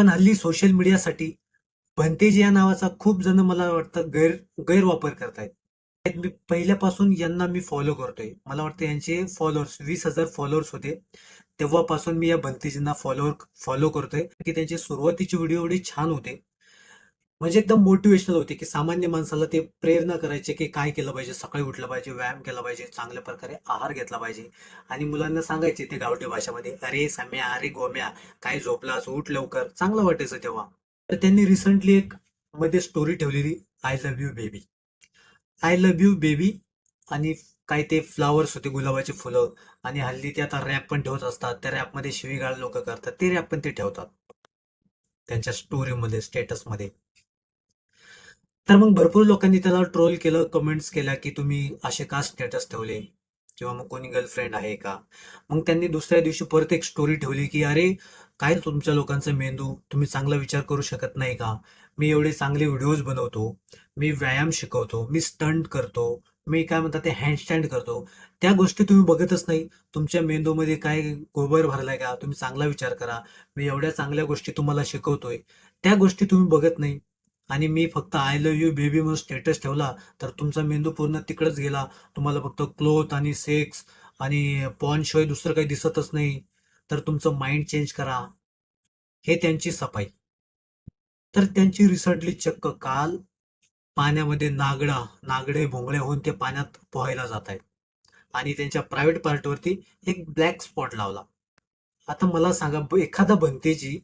पण हल्ली सोशल मीडियासाठी भंतेज या नावाचा खूप जण मला वाटतं गैर गैरवापर करतायत. मी पहिल्यापासून यांना मी फॉलो करतोय. मला वाटतं यांचे फॉलोअर्स वीस हजार फॉलोअर्स होते. तेव्हापासून मी या भंतेजींना फॉलोअर फॉलो करतोय. की त्यांचे सुरुवातीचे व्हिडिओ एवढे छान होते. म्हणजे एकदम मोटिवेशनल होते की सामान्य माणसाला ते प्रेरणा करायचे की काय केलं पाहिजे सकाळी उठलं पाहिजे व्यायाम केला पाहिजे चांगल्या प्रकारे आहार घेतला पाहिजे. आणि मुलांना सांगायचे ते गावठी भाषामध्ये अरे सम्या अरे गोम्या काय झोपलास? उठ लवकर. चांगलं वाटायचं तेव्हा. तर त्यांनी रिसेंटली एक मध्ये स्टोरी ठेवलेली I love you baby I love you baby आणि काय ते फ्लावर्स होते गुलाबाची फुलं. आणि हल्ली ते आता रॅप पण ठेवत असतात. त्या रॅपमध्ये शिवीगाळ लोक करतात. ते रॅप पण ते ठेवतात. त्यांच्या स्टोरीमध्ये स्टेटसमध्ये तर मग भरपूर लोकांनी त्याला ट्रोल केलं कमेंट्स केल्या की तुम्ही असे का स्टेटस ठेवले? किंवा मग कोणी गर्लफ्रेंड आहे का? मग त्यांनी दुसऱ्या दिवशी परत एक स्टोरी ठेवली की अरे काय तुमच्या लोकांचा मेंदू? तुम्ही चांगला विचार करू शकत नाही का? मी एवढे चांगले व्हिडिओज बनवतो मी व्यायाम शिकवतो मी स्टंट करतो मी काय म्हणतात ते हँडस्टँड करतो. त्या गोष्टी तुम्ही बघतच नाही. तुमच्या मेंदूमध्ये काय गोबर भरलाय का? तुम्ही चांगला विचार करा. मी एवढ्या चांगल्या गोष्टी तुम्हाला शिकवतोय. त्या गोष्टी तुम्ही बघत नाही. आणि मी फक्त आय लव्ह यू बेबी म्हणून स्टेटस ठेवला तर तुमचा मेंदू पूर्ण तिकडंच गेला. तुम्हाला फक्त क्लोथ आणि सेक्स आणि पॉन शिवाय दुसरं काही दिसतच नाही. तर तुमचं माइंड चेंज करा. हे त्यांची सफाई. तर त्यांची रिसेंटली चक्क काल पाण्यामध्ये नागडा नागडे भोंगळे होऊन ते पाण्यात पोहायला जात आहेत. आणि त्यांच्या प्रायव्हेट पार्टवरती एक ब्लॅक स्पॉट लावला. आता मला सांगा एखादा बनतेजी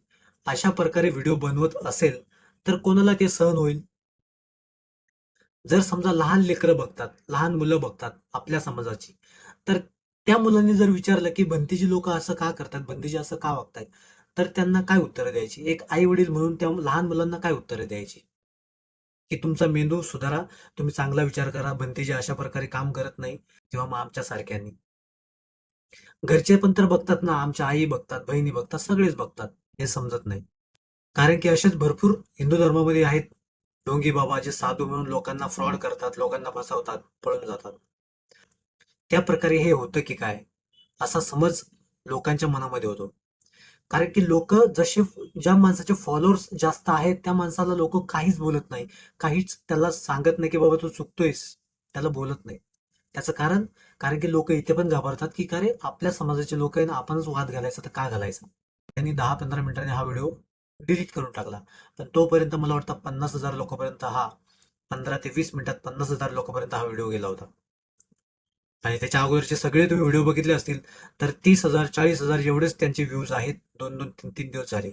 अशा प्रकारे व्हिडिओ बनवत असेल तर कोणाला ते सहन होईल? जर समजा लहान लेकरं बघतात लहान मुलं बघतात आपल्या समाजाची तर त्या मुलांनी जर विचारलं की भंतेजी लोक असं का करतात बंतीजी असं का वागतायत तर त्यांना काय उत्तरं द्यायची? एक आई वडील म्हणून त्या लहान मुलांना काय उत्तरं द्यायची? की तुमचा मेंदू सुधारा तुम्ही चांगला विचार करा भंतेजी अशा प्रकारे काम करत नाही किंवा मग आमच्या सारख्यांनी. घरचे पण तर बघतात ना आमच्या आई बघतात बहिणी बघतात सगळेच बघतात हे समजत नाही. कारण की असेच भरपूर हिंदू धर्मामध्ये आहेत. डोंगी बाबा जे साधू म्हणून लोकांना फ्रॉड करतात लोकांना फसवतात पळून जातात. त्या प्रकारे हे होतं की काय? असा समज लोकांच्या मनामध्ये होतो. कारण की लोक जसे ज्या माणसाचे फॉलोअर्स जास्त आहेत त्या माणसाला लोक काहीच बोलत नाही. काहीच त्याला सांगत नाही की बाबा तू चुकतोयस. त्याला बोलत नाही. त्याचं कारण कारण की लोक इथे पण घाबरतात की अरे आपल्या समाजाचे लोक आहे ना आपणच वाद घालायचा तर का घालायचा? त्यांनी दहा पंधरा मिनिटांनी हा व्हिडिओ डिलीट करून टाकला. पण तोपर्यंत मला वाटतं पन्नास हजार लोकांपर्यंत हा पंधरा ते वीस मिनिटात पन्नास हजार लोकांपर्यंत हा व्हिडिओ गेला होता. आणि त्याच्या अगोदरचे सगळे तुम्ही व्हिडिओ बघितले असतील तर तीस हजार चाळीस हजार एवढेच त्यांचे व्ह्यूज आहेत. दोन दोन तीन तीन दिवस झाले.